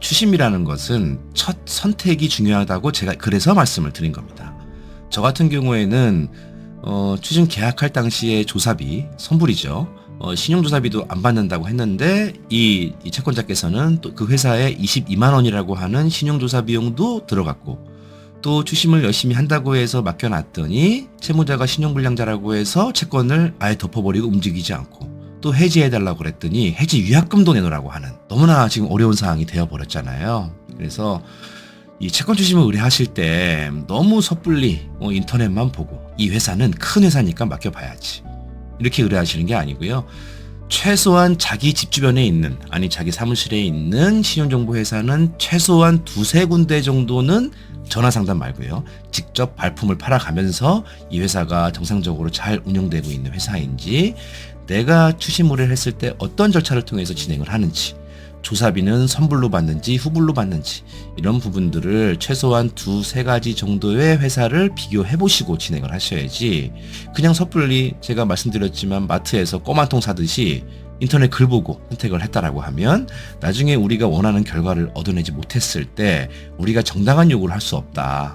추심이라는 것은 첫 선택이 중요하다고 제가 그래서 말씀을 드린 겁니다. 저 같은 경우에는 어, 추심 계약할 당시에 조사비 선불이죠. 어, 신용조사비도 안 받는다고 했는데 이, 이 채권자께서는 또 그 회사에 22만 원이라고 하는 신용조사 비용도 들어갔고 또 추심을 열심히 한다고 해서 맡겨놨더니 채무자가 신용불량자라고 해서 채권을 아예 덮어버리고 움직이지 않고 또 해지해달라고 그랬더니 해지 위약금도 내놓으라고 하는 너무나 지금 어려운 상황이 되어버렸잖아요. 그래서 이 채권 추심을 의뢰하실 때 너무 섣불리 어, 인터넷만 보고 이 회사는 큰 회사니까 맡겨봐야지 이렇게 의뢰하시는 게 아니고요. 최소한 자기 집 주변에 있는 아니 자기 사무실에 있는 신용정보 회사는 최소한 두세 군데 정도는 전화 상담 말고요. 직접 발품을 팔아가면서 이 회사가 정상적으로 잘 운영되고 있는 회사인지 내가 추심 의뢰를 했을 때 어떤 절차를 통해서 진행을 하는지 조사비는 선불로 받는지 후불로 받는지 이런 부분들을 최소한 두세 가지 정도의 회사를 비교해 보시고 진행을 하셔야지 그냥 섣불리 제가 말씀드렸지만 마트에서 껌 한 통 사듯이 인터넷 글 보고 선택을 했다라고 하면 나중에 우리가 원하는 결과를 얻어내지 못했을 때 우리가 정당한 요구를 할 수 없다.